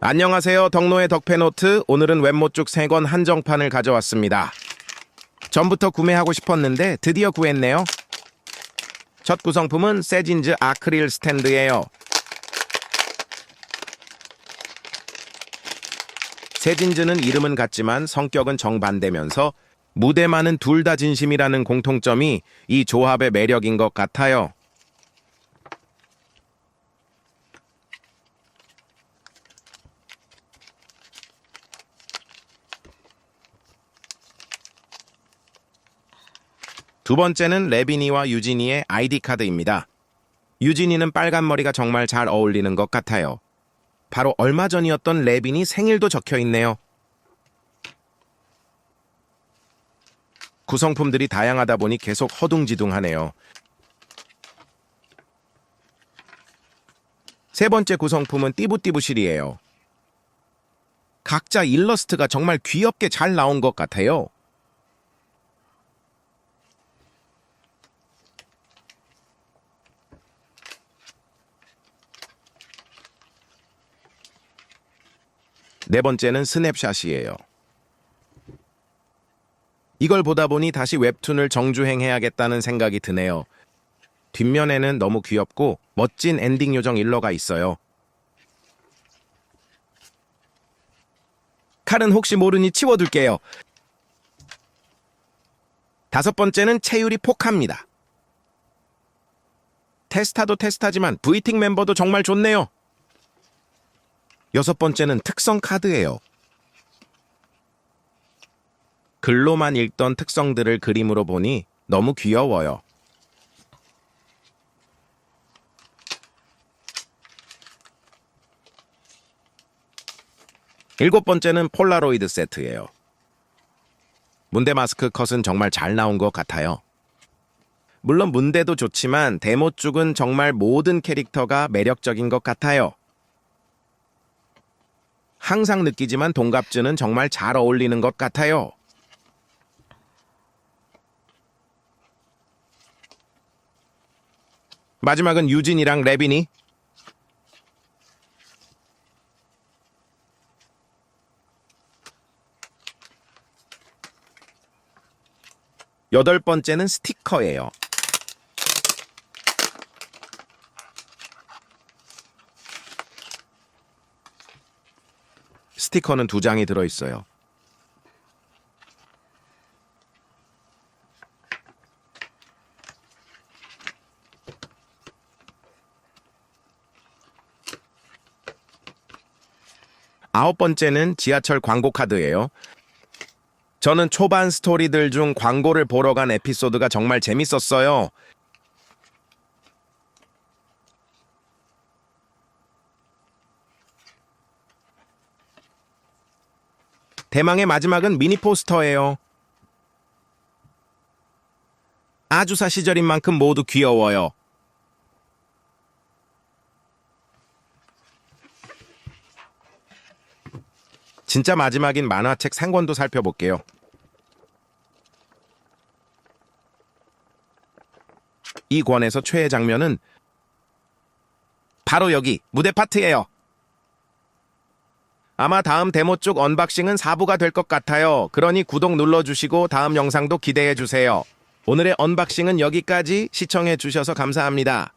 안녕하세요. 덕노의 덕페노트. 오늘은 웹모쭉 3권 한정판을 가져왔습니다. 전부터 구매하고 싶었는데 드디어 구했네요. 첫 구성품은 세진즈 아크릴 스탠드예요. 세진즈는 이름은 같지만 성격은 정반대면서 무대만은 둘 다 진심이라는 공통점이 이 조합의 매력인 것 같아요. 두 번째는 레비니와 유진이의 아이디 카드입니다. 유진이는 빨간 머리가 정말 잘 어울리는 것 같아요. 바로 얼마 전이었던 레빈이 생일도 적혀 있네요. 구성품들이 다양하다 보니 계속 허둥지둥하네요. 세 번째 구성품은 띠부띠부실이에요. 각자 일러스트가 정말 귀엽게 잘 나온 것 같아요. 네 번째는 스냅샷이에요. 이걸 보다 보니 다시 웹툰을 정주행해야겠다는 생각이 드네요. 뒷면에는 너무 귀엽고 멋진 엔딩 요정 일러가 있어요. 칼은 혹시 모르니 치워둘게요. 다섯 번째는 채유리 포카입니다. 테스타도 테스타지만 브이틱 멤버도 정말 좋네요. 여섯 번째는 특성 카드예요. 글로만 읽던 특성들을 그림으로 보니 너무 귀여워요. 일곱 번째는 폴라로이드 세트예요. 문대 마스크 컷은 정말 잘 나온 것 같아요. 물론 문대도 좋지만 데모 쪽은 정말 모든 캐릭터가 매력적인 것 같아요. 항상 느끼지만 동갑즈는 정말 잘 어울리는 것 같아요. 마지막은 유진이랑 레빈이 여덟 번째는 스티커예요. 스티커는 두 장이 들어있어요. 아홉 번째는 지하철 광고 카드예요. 저는 초반 스토리들 중 광고를 보러 간 에피소드가 정말 재밌었어요. 대망의 마지막은 미니 포스터예요. 아주사 시절인 만큼 모두 귀여워요. 진짜 마지막인 만화책 상권도 살펴볼게요. 이 권에서 최애 장면은 바로 여기 무대 파트예요. 아마 다음 데모 쪽 언박싱은 4부가 될 것 같아요. 그러니 구독 눌러주시고 다음 영상도 기대해 주세요. 오늘의 언박싱은 여기까지 시청해 주셔서 감사합니다.